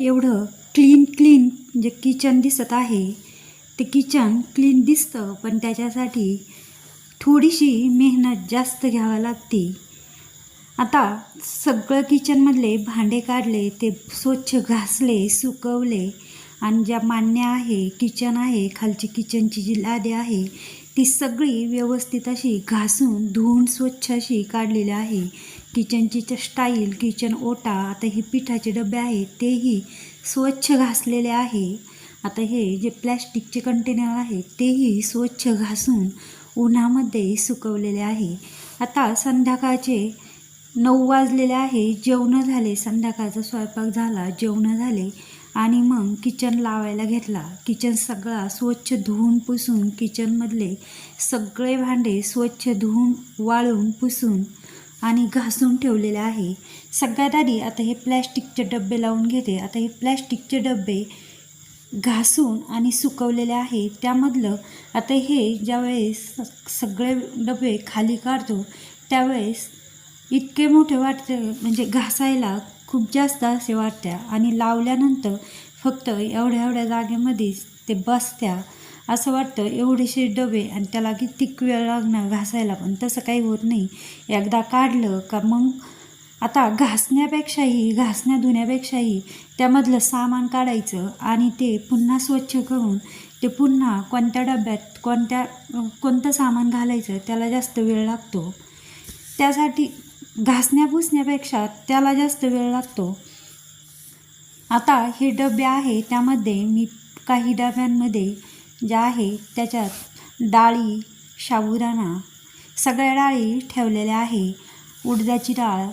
एवढं clean clean जे kitchen दिसत आहे ते किचन क्लीन दिसतं पण त्याच्यासाठी थोडीशी मेहनत जास्त घ्यावी लागते. आता सगळं किचनमधले भांडे काढले ते स्वच्छ घासले सुकवले आणि ज्या मान्य आहे किचन आहे खालची किचनची जी लादी आहे ती सगळी व्यवस्थित अशी घासून धुवून स्वच्छ अशी काढलेली आहे. किचनची स्टाईल किचन ओटा आता हे पिठाचे डबे आहेत तेही स्वच्छ घासलेले आहे. आता हे जे प्लॅस्टिकचे कंटेनर आहेत तेही स्वच्छ घासून उन्हामध्ये सुकवलेले आहे. आता संध्याकाळचे नऊ वाजलेले आहे जेवणं झाले संध्याकाळचा स्वयंपाक झाला जेवणं झाले आणि मग किचन लावायला घेतला. किचन सगळा स्वच्छ धुवून पुसून किचनमधले सगळे भांडे स्वच्छ धुवून वाळून पुसून आणि घासून ठेवलेले आहे. सगळ्यात आधी आता हे प्लॅस्टिकचे डबे लावून घेते. आता हे प्लॅस्टिकचे डबे घासून आणि सुकवलेले आहे. त्यामधलं आता हे ज्यावेळेस सगळे डबे खाली काढतो त्यावेळेस इतके मोठे वाटते म्हणजे घासायला खूप जास्त असे वाटत्या आणि लावल्यानंतर फक्त एवढ्या एवढ्या जागेमध्येच ते बसत्या. असं वाटतं एवढेसे डबे आणि त्याला किती वेळ लागणार घासायला पण. तसं काही होत नाही. एकदा काढलं का मग आता घासण्यापेक्षाही घासण्या धुण्यापेक्षाही त्यामधलं सामान काढायचं आणि ते पुन्हा स्वच्छ करून ते पुन्हा कोणत्या डब्यात कोणत्या कोणतं सामान घालायचं त्याला जास्त वेळ लागतो. त्यासाठी घासण्या पुसण्यापेक्षा त्याला जास्त वेळ लागतो. आता हे डबे आहे त्यामध्ये मी काही डब्यांमध्ये ज्या आहे त्याच्यात डाळी साबुदाणा सगळ्या डाळी ठेवलेल्या आहे. उडदाची डाळ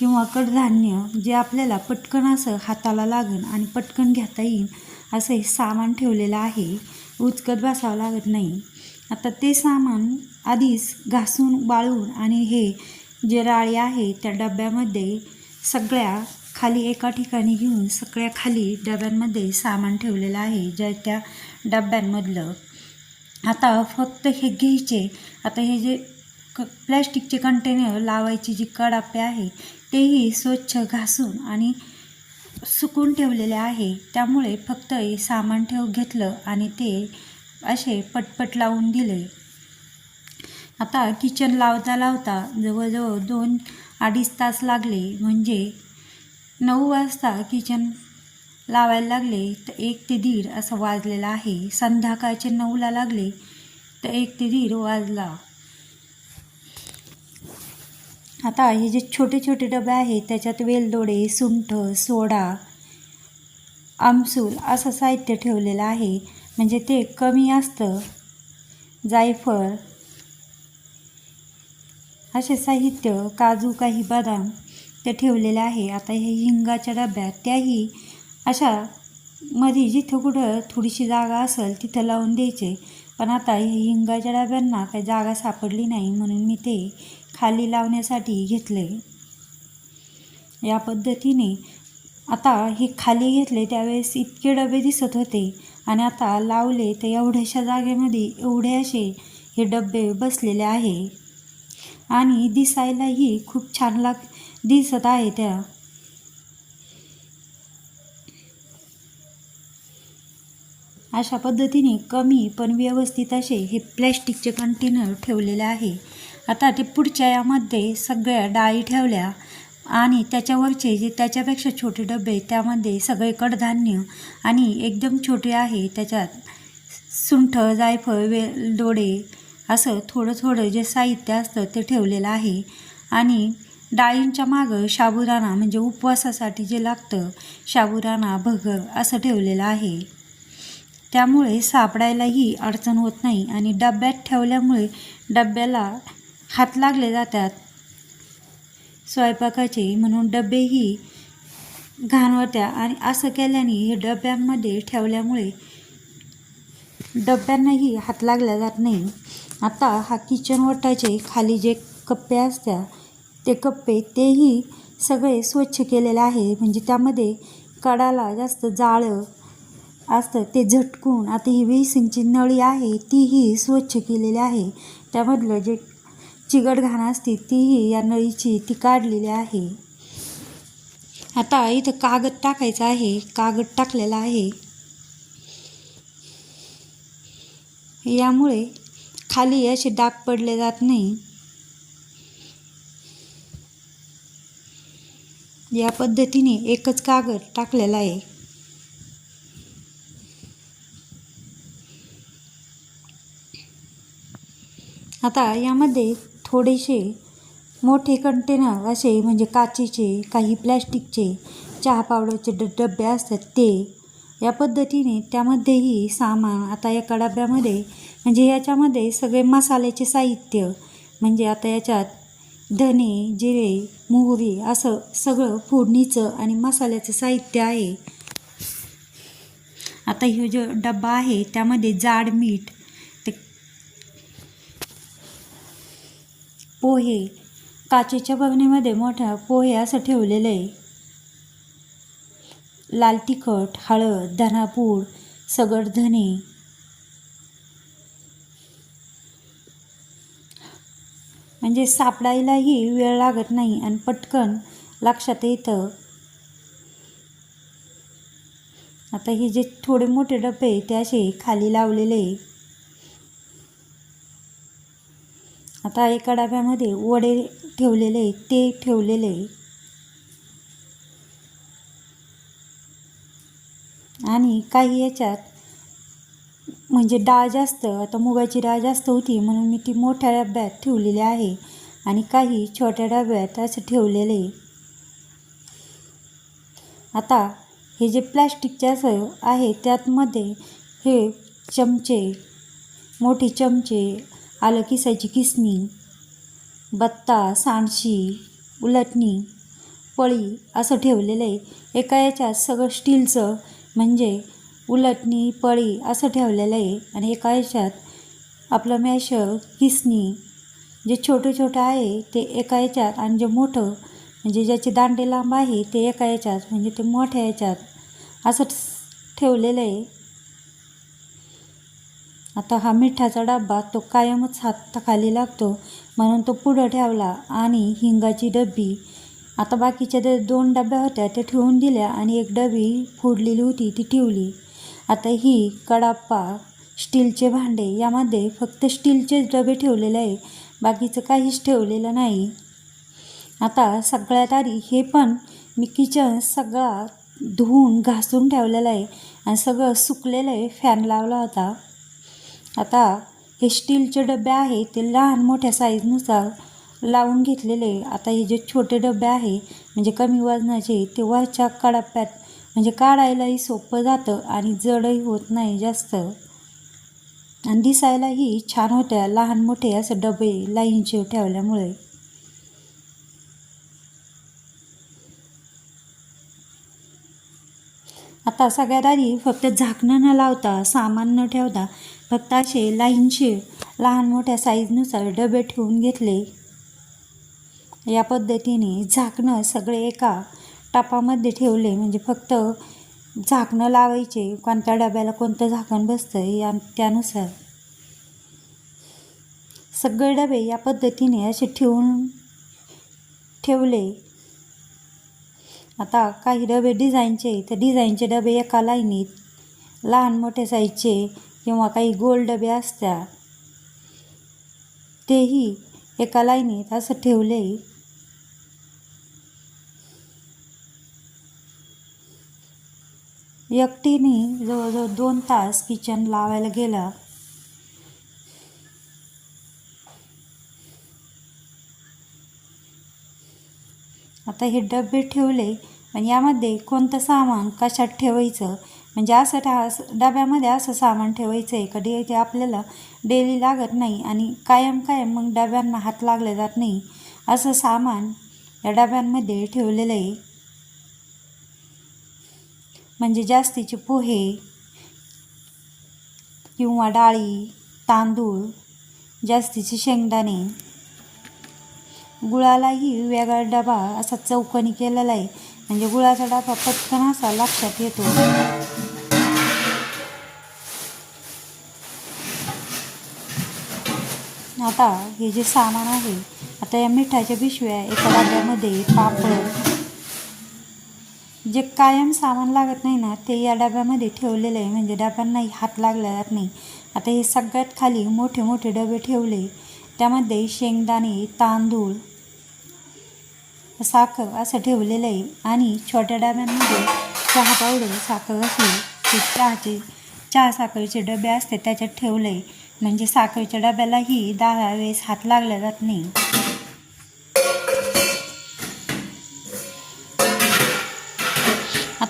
किंवा कडधान्य जे आपल्याला पटकन असं हाताला लागेल आणि पटकन घेता येईल असं हे सामान ठेवलेलं आहे. उचकत बसावं लागत नाही. आता ते सामान आधीच घासून बाळून आणि हे जे राळी आहे त्या डब्यामध्ये सगळ्या खाली एका ठिकाणी घेऊन सगळ्या खाली डब्यांमध्ये सामान ठेवलेलं आहे ज्या त्या डब्यांमधलं. आता फक्त हे घ्यायचे. आता हे जे क प्लॅस्टिकचे कंटेनर लावायची जी कडापे आहे तेही स्वच्छ घासून आणि सुकून ठेवलेले आहे. त्यामुळे फक्त हे सामान ठेव घेतलं आणि ते असे पटपट लावून दिले. आता किचन लावता लावता जवळजवळ दोन अडीच तास लागले. म्हणजे नऊ वाजता किचन लावायला लागले तर एक ते दीड असं वाजलेलं आहे. संध्याकाळचे नऊला लागले तर एक ते दीड वाजला. आता हे जे छोटे छोटे डबे आहेत त्याच्यात वेलदोडे सुंठ सोडा आमसूल असं साहित्य ठेवलेलं आहे. म्हणजे ते कमी असतं. जायफळ असे साहित्य काजू काही बदाम त्या ठेवलेले आहे. आता हे हिंगाच्या डब्यात त्याही अशा मध्ये जिथं कुठं थोडीशी जागा असेल तिथं लावून द्यायचे. पण आता हे हिंगाच्या डब्यांना काही जागा सापडली नाही म्हणून मी ते खाली लावण्यासाठी घेतले. या पद्धतीने आता हे खाली घेतले त्यावेळेस इतके डबे दिसत होते. आणि आता लावले तर एवढ्याशा जागेमध्ये एवढे असे हे डबे बसलेले आहे. आणि दिसायलाही खूप छान लाग दिसत आहे त्या. अशा पद्धतीने कमी पण व्यवस्थित असे हे प्लॅस्टिकचे कंटेनर ठेवलेले आहे. आता ते पुढच्या यामध्ये सगळ्या डाळी ठेवल्या आणि त्याच्यावरचे जे त्याच्यापेक्षा छोटे डबे त्यामध्ये सगळे कडधान्य आणि एकदम छोटे आहे त्याच्यात सुंठ जायफळ वेल दोडे असं थोडं थोडं जे साहित्य असतं ते ठेवलेलं आहे. आणि डाळींच्या मागं शाबुदाना म्हणजे उपवासासाठी जे लागतं शाबुदाना भगर असं ठेवलेलं आहे. त्यामुळे सापडायलाही अडचण होत नाही आणि डब्यात ठेवल्यामुळे डब्याला हात लागले जातात. स्वयंपाकाचे म्हणून डबेही घाणवत्या आणि असं केल्याने हे डब्यांमध्ये ठेवल्यामुळे डब्यांनाही हात लागला जात नाही. आता हा किचन वटाचे खाली जे कप्पे असतात ते कप्पे तेही सगळे स्वच्छ केलेले आहे. म्हणजे त्यामध्ये कडाला जास्त जाळं असतं ते झटकून आता ही बेसिनची नळी आहे तीही स्वच्छ केलेली आहे. त्यामधलं जे चिकट घाण असते तीही या नळीची ती काढलेली आहे. आता इथं कागद टाकायचा आहे कागद टाकलेला आहे. यामुळे खाली असे डाग पडले जात नाही. या पद्धतीने एकच कागद टाकलेला आहे. आता यामध्ये थोडेसे मोठे कंटेनर असे म्हणजे काचेचे काही प्लॅस्टिकचे चहा पावडरचे ड डबे असतात ते. या पद्धतीने त्यामध्येही सामान आता एका डब्यामध्ये म्हणजे याच्यामध्ये सगळे मसाल्याचे साहित्य म्हणजे आता याच्यात धने जिरे मोहरी असं सगळं फोडणीचं आणि मसाल्याचं साहित्य आहे. आता हे जो डब्बा आहे त्यामध्ये जाड मीठ ते पोहे काचेच्या बरणीमध्ये मोठ्या पोहे असं ठेवलेलं आहे. लाल तिखट हळद धनापूड सगड धने म्हणजे सापडायलाही वेळ लागत नाही आणि पटकन लक्षात येतं आता हे जे थोडे मोठे डबे ते असे खाली लावलेले आहे. आता एका डब्यामध्ये वडे ठेवलेले आहे, ते ठेवलेले आहे. आणि काही याच्यात म्हणजे डाळ जास्त आता मुगाची डाळ जास्त होती म्हणून मी ती मोठ्या डब्यात ठेवलेली आहे आणि काही छोट्या डब्यात असं ठेवलेलं आहे. आता हे जे प्लॅस्टिकचे असं आहे त्यातमध्ये हे चमचे मोठे चमचे आलं किसायची किसणी बत्ता सांडशी उलटणी पळी असं ठेवलेलं आहे एका याच्यात सगळं स्टीलचं म्हणजे उलटणी पळी असं ठेवलेलं आहे. आणि एका याच्यात आपलं मॅशर किसणी जे छोटं छोटं आहे ते एका याच्यात आणि जे मोठं म्हणजे ज्याचे दांडे लांब आहे ते एका याच्यात म्हणजे ते मोठ्या याच्यात असं ठेवलेलं आहे. आता हा मिठाचा डब्बा तो कायमच हाताखाली लागतो. म्हणून तो पुढं ठेवला आणि हिंगाची डब्बी. आता बाकीच्या दोन डब्या होत्या त्या ठेवून दिल्या आणि एक डबी फोडलेली होती ती ठेवली. आता ही कडाप्पा स्टीलचे भांडे यामध्ये फक्त स्टीलचेच डबे ठेवलेले आहे बाकीचं काहीच ठेवलेलं नाही. आता सगळ्यात आधी हे पण मी किचन सगळा धुवून घासून ठेवलेलं आहे आणि सगळं सुकलेलं आहे फॅन लावला होता. आता हे स्टीलचे डबे आहे ते लहान मोठ्या साईजनुसार लावून घेतलेले आता हे जे छोटे डबे आहे म्हणजे कमी वजनाचे ते वरच्या कडाप्यात म्हणजे काढायलाही सोपं जातं आणि जडही होत नाही जास्त. आणि दिसायलाही छान होत्या लहान मोठे असं डबे लाईनचे ठेवल्यामुळे. आता सगळ्यात आधी फक्त झाकणं न लावता सामान न ठेवता फक्त असे लाईनचे लहान मोठ्या साईजनुसार डबे ठेवून घेतले. या पद्धतीने झाकणं सगळे एका टापामध्ये ठेवले म्हणजे फक्त झाकणं लावायचे कोणत्या डब्याला कोणतं झाकण बसतं या त्यानुसार. सगळे डबे या पद्धतीने असे ठेवून ठेवले. आता काही डबे डिझाईनचे तर डिझाईनचे डबे एका लाईनीत लहान मोठे साईजचे किंवा काही गोल डबे असतात. तेही एका लाईनीत असं ठेवले. एकटीने जवळजवळ दोन तास किचन लावायला गेला. आता हे डबे ठेवले आणि यामध्ये कोणतं सामान कशात ठेवायचं? म्हणजे असं ठा डब्यामध्ये असं सामान ठेवायचं आहे कधी ते आपल्याला डेली लागत नाही आणि कायम कायम मग डब्यांना हात लागले जात नाही. असं सामान या डब्यांमध्ये ठेवलेलं आहे. म्हणजे जास्तीचे पोहे किंवा डाळी तांदूळ जास्तीचे शेंगदाणे. गुळालाही वेगळा डबा असा चौकनी केलेला आहे. म्हणजे गुळाचा डबा पटकन असा लक्षात येतो. आता हे जे सामान आहे आता या मिठाच्या पिशव्या एका डब्यामध्ये पापड जे कायम सामान लागत नाही ना ते या डब्यामध्ये ठेवलेलं आहे. म्हणजे डब्यांनाही हात लागला जात नाही. आता हे सगळ्यात खाली मोठे मोठे डबे ठेवले. त्यामध्ये शेंगदाणे तांदूळ साखर असं ठेवलेलं आहे. आणि छोट्या डब्यांमध्ये चहा पावडर साखर असली ते चहाचे चहा साखरेचे डबे असते त्याच्यात ठेवलं आहे म्हणजे साखरेच्या डब्यालाही दहा वेळेस हात लागला जात नाही.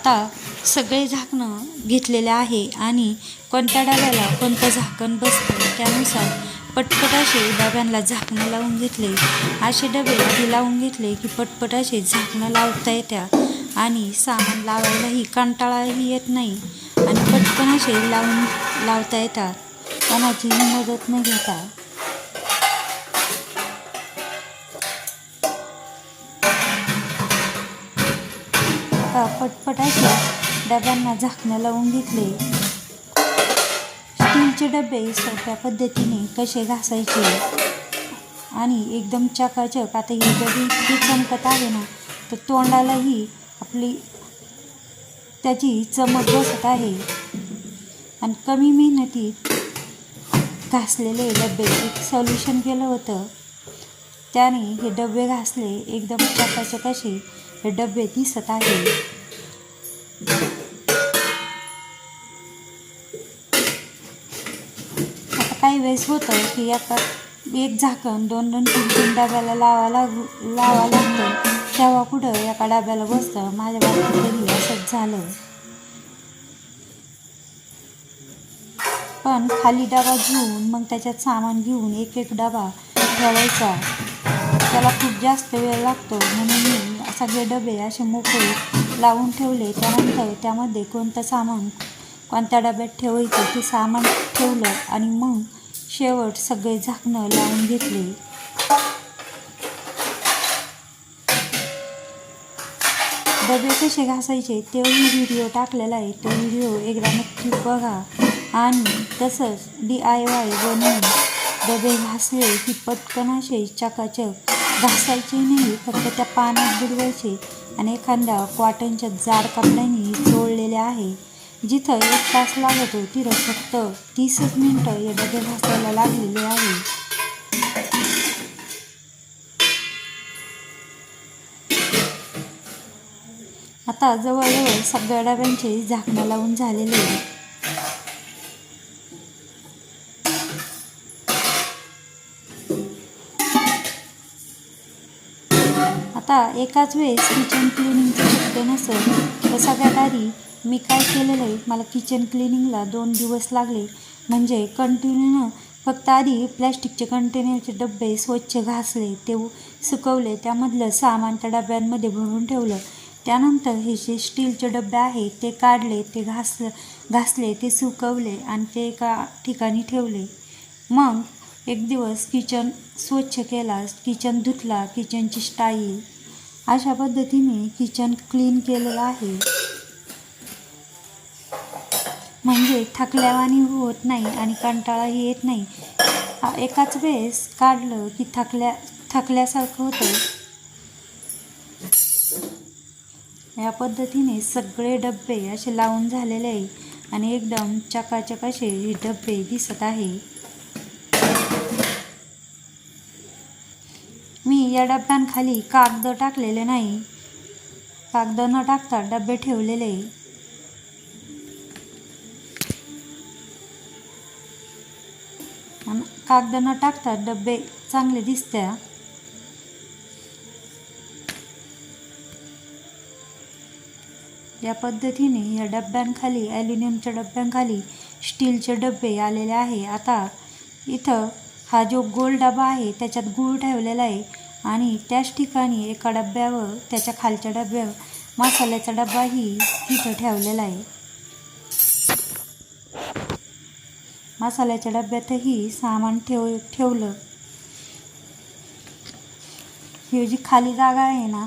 आता सगळे झाकणं घेतलेले आहे आणि कोणत्या डब्याला कोणतं झाकण बसतं त्यानुसार पटपट असे डब्यांना झाकणं लावून घेतले. असे डबे आधी लावून घेतले की पटपट असे झाकणं लावता येत्या आणि सामान लावायलाही कंटाळाही येत नाही आणि पटकन असे लावून लावता येतात. कोणाचीही मदत न घेता पटपट असे डब्यांना झाकणं लावून घेतले. स्टीलचे डबे सोप्या पद्धतीने कसे घासायचे? आणि एकदम चकाचक आता हे डबी इतकी चमकत आहे ना तर तोंडालाही आपली त्याची चमक बसत आहे. आणि कमी मेहनतीत घासलेले डबे एक सोल्युशन केलं होतं. त्याने हे डबे घासले एकदम चकाचक असे हे डबे दिसत आहे. काही वेळेस होतं की एका एक झाकण दोन दोन तीन तीन डब्याला लावा लागू लावा लागतं तेव्हा कुठं एका डब्याला बसतं? माझ्या बाबतीत तरी असंच झालं पण खाली डबा घेऊन मग त्याच्यात सामान घेऊन एक एक डबा ठेवायचा. त्याला खूप जास्त वेळ लागतो. म्हणून मी सगळे डबे असे मोकळे लावून ठेवले. त्यानंतर त्यामध्ये कोणतं सामान कोणत्या डब्यात ठेवायचं ते सामान ठेवलं आणि मग शेवट सगळे झाकणं लावून घेतले. डबे कसे घासायचे तेही व्हिडिओ टाकलेला आहे. तो व्हिडिओ एकदा नक्की बघा. आणि तसंच डी आय वाय बनवून डबे घासले की पटकन असे चकाचक घासायचे नाही फक्त त्या पाण्यात बुडवायचे. आणि एखाद्या कॉटनच्या जाड कपड्यांनी चोळलेले आहे. जिथं एक तास लागतो तिथं फक्त तीसच मिनटं हे डबे घासायला लागलेले आहे. आता जवळजवळ सगळ्या डब्यांचे झाकणं लावून झालेले आहे. आता एकाच वेळेस किचन क्लिनिंगचं शक्य नसेल तर सगळ्या दारी मी काय केलेलं आहे? मला किचन क्लिनिंगला दोन दिवस लागले. म्हणजे कंटिन्यू फक्त आधी प्लॅस्टिकचे कंटेनरचे डबे स्वच्छ घासले ते सुकवले त्यामधलं सामान त्या डब्यांमध्ये भरून ठेवलं. त्यानंतर हे जे स्टीलचे डबे आहेत ते काढले ते घासलं घासले ते सुकवले आणि ते एका ठिकाणी ठेवले. मग एक दिवस किचन स्वच्छ केला किचन धुतला किचनची स्टाईल अशा पद्धतीने किचन क्लीन केलेलं आहे. म्हणजे थकल्यावानी होत नाही आणि कंटाळाही येत नाही. एकाच वेळेस काढलं की थकल्या थकल्यासारखं होतं. या पद्धतीने सगळे डबे असे लावून झालेले आहे आणि एकदम चकाचक असे हे डबे दिसत आहे. मी या डब्यांखाली कागद टाकलेले नाही. कागद न टाकता डबे ठेवलेले कागद न टाकता डबे चांगले दिसत्या. या पद्धतीने या डब्यांखाली ॲल्युमिनियमच्या डब्यांखाली स्टीलचे डबे आलेले आहे. आता इथं हा जो गोल डबा आहे त्याच्यात गूळ ठेवलेला आहे आणि त्याच ठिकाणी एका डब्यावर त्याच्या खालच्या डब्यावर मसाल्याचा डब्बाही इथं ठेवलेला आहे. मसाल्याच्या डब्यातही सामान ठेव ठेवलं. ही जी खाली जागा आहे ना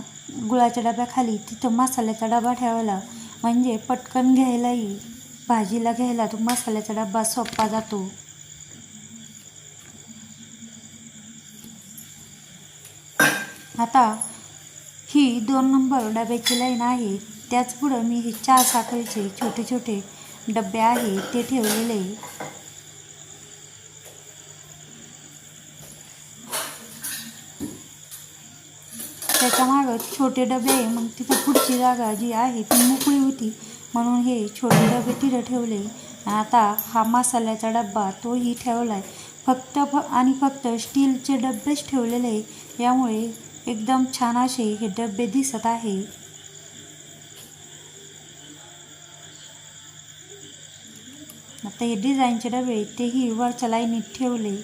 गुळाच्या डब्याखाली तिथं मसाल्याचा डबा ठेवला म्हणजे पटकन घ्यायलाही भाजीला घ्यायला तो मसाल्याचा डबा सोपा जातो. आता ही दोन नंबर डब्याची लाईन आहे. त्याच पुढं मी हे चार साखरेचे छोटे छोटे डबे आहे ते ठेवलेले. आहे. त्याच्या मागं छोटे डबे आहे. मग तिथं पुढची जागा जी आहे ती मोकळी होती. म्हणून हे छोटे डबे तिथं ठेवले. आता हा मसाल्याचा डब्बा तोही ठेवला आहे फक्त फ आणि फक्त स्टीलचे डबेच ठेवलेले आहे. यामुळे एकदम छान असे हे डबे दिसत आहे. आता हे डिझाईनचे डबे तेही वरच्या लाईनीत ठेवले.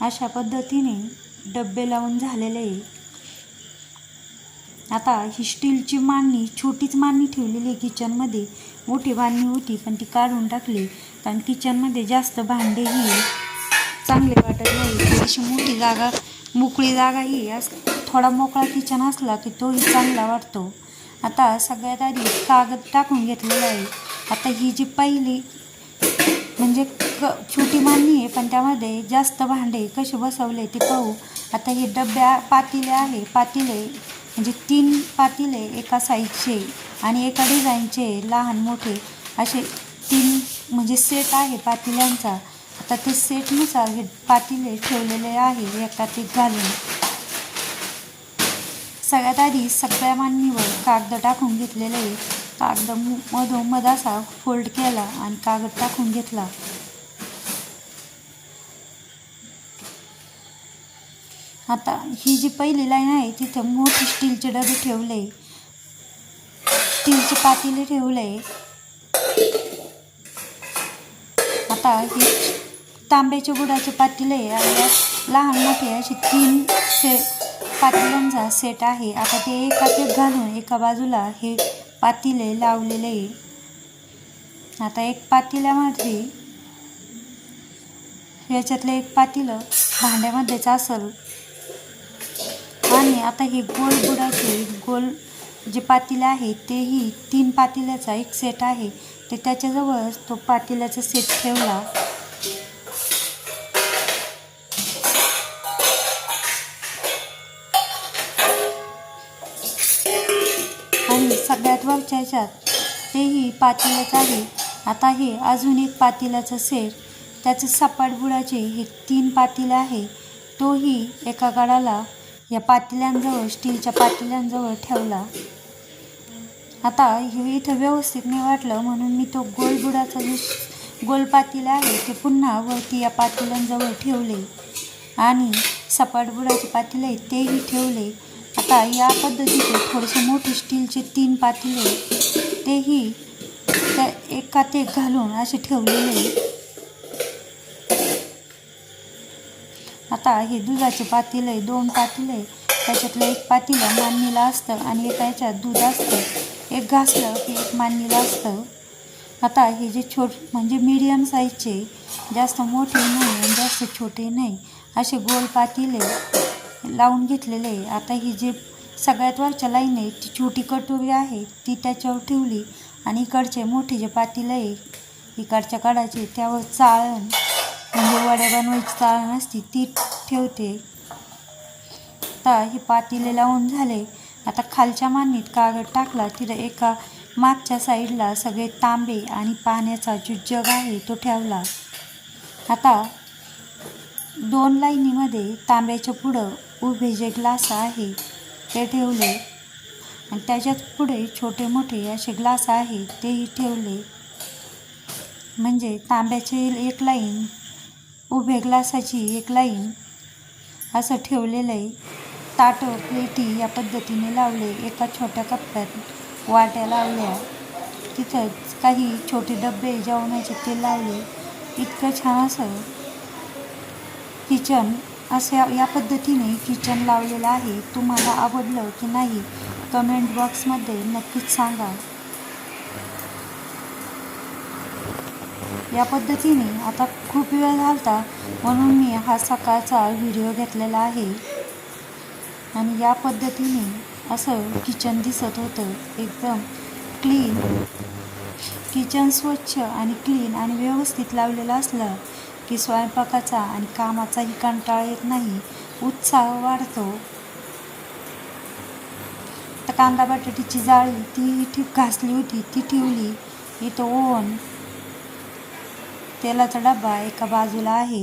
अशा पद्धतीने डब्बे लावून झालेले आहे. आता ही स्टीलची मांडणी छोटीच मांडणी ठेवलेली आहे किचनमध्ये. मोठी मांडणी होती पण ती काढून टाकली. कारण किचनमध्ये जास्त भांडेही चांगले वाटत नाही. थोडीशी मोठी जागा मोकळी जागा ही अस थोडा मोकळा किचन असला की तोही चांगला वाटतो. आता सगळ्यात आधी कागद टाकून घेतलेला आहे. आता ही जी पहिली म्हणजे क छोटी मांडणी आहे पण त्यामध्ये जास्त भांडे कसे बसवले ते पाहू. आता हे डब्या पातिले आहे. पातिले म्हणजे तीन पातिले एका साईजचे आणि एका डिझाईनचे लहान मोठे असे तीन म्हणजे सेट आहे पातिल्यांचा. आता ते सेटनुसार हे पातिले ठेवलेले आहे. एकात एक घालून. सगळ्यात आधी सगळ्या मांडणीवर कागद टाकून घेतलेले कागद मधोमध असा फोल्ड केला आणि कागद टाकून घेतला. आता ही जी पहिली लाईन आहे तिथं मोठी स्टीलचे डबे ठेवले. स्टीलचे पातेले ठेवले. आता हे तांब्याचे गुडाचे पातेले आणि लहान मोठे असे तीन से पातेल्यांचा सेट आहे. आता ते एका ते घालून एका बाजूला हे पातेले लावलेले आहे. आता एक पातेल्यामध्ये याच्यातलं एक पातेलं भांड्यामध्येच असेल. आणि आता हे गोल बुडाचे गोल जे पातेले आहे तेही तीन पातेल्याचा एक सेट आहे. ते त्याच्याजवळच तो पातेल्याचा सेट ठेवला. आणि सगळ्यात वरच्या ह्याच्यात तेही पातेल्याचं आहे. आता हे अजून एक पातेल्याचं सेट. त्याचे सपाट बुडाचे हे तीन पातेलं आहे. तोही एका गडाला या पातेल्यांजवळ स्टीलच्या पातेल्यांजवळ ठेवला. आता हे इथं व्यवस्थित नाही वाटलं म्हणून मी तो गोल बुडाचा जो गोल पातेला आहे ते पुन्हा वरती या पातेल्यांजवळ ठेवले. आणि सपाट बुडाचे पातेले तेही ठेवले. आता या पद्धतीचे थोडेसे मोठे स्टीलचे तीन पातेले तेही त्या एकात एक घालून असे ठेवलेले आता हे दुधाचे पातील आहे दोन पातील आहे. त्याच्यातलं एक पातेलं मांडणीला असतं आणि एक त्याच्यात दूध असतं. एक घासलं की एक मांडणीला असतं. आता हे जे छोट म्हणजे मीडियम साईजचे जास्त मोठे नाही आणि जास्त छोटे नाही असे गोल पातीले लावून घेतलेले आहे. आता ही जे सगळ्यात वरच्या लाईन आहे ती छोटी कटोरी आहे ती त्याच्यावर ठेवली आणि इकडचे मोठे जे पातील आहे इकडच्या कडाचे त्यावर चाळण. म्हणजे वड्या बनवायची चाळण नसती ती ठेवते. आता हे पातेले लावून झाले. आता खालच्या मांडणीत कागद टाकला तिथं एका मागच्या साईडला सगळे तांबे आणि पाण्याचा जो जग आहे तो ठेवला. आता दोन लाईनीमध्ये तांब्याच्या पुढं उभे जे ग्लास आहे ते ठेवले. आणि त्याच्यात पुढे छोटे मोठे असे ग्लास आहे तेही ठेवले. म्हणजे तांब्याचे एक लाईन उभे ग्लासाची एक लाईन. असं ठेवलेलं आहे ताटं प्लेटी या पद्धतीने लावले. एका छोट्या कप्प्यात वाट्या लावल्या. तिथंच काही छोटे डबे जेवणाचे ते लावले. इतकं छान असं किचन असं या पद्धतीने किचन लावलेलं आहे. तुम्हाला आवडलं की नाही कमेंट बॉक्समध्ये नक्कीच सांगा. या पद्धतीने आता खूप वेळ घालता होता म्हणून मी हा सकाळचा व्हिडिओ घेतलेला आहे. आणि या पद्धतीने असं किचन दिसत होतं. एकदम क्लीन किचन स्वच्छ आणि क्लीन आणि व्यवस्थित लावलेलं असलं की स्वयंपाकाचा आणि कामाचाही कंटाळा येत नाही. उत्साह वाढतो. तर कांदा बटाट्याची जाळी ती ठीक घासली होती ती ठेवली. इथं ओव्हन तेलाचा डबा एका बाजूला आहे.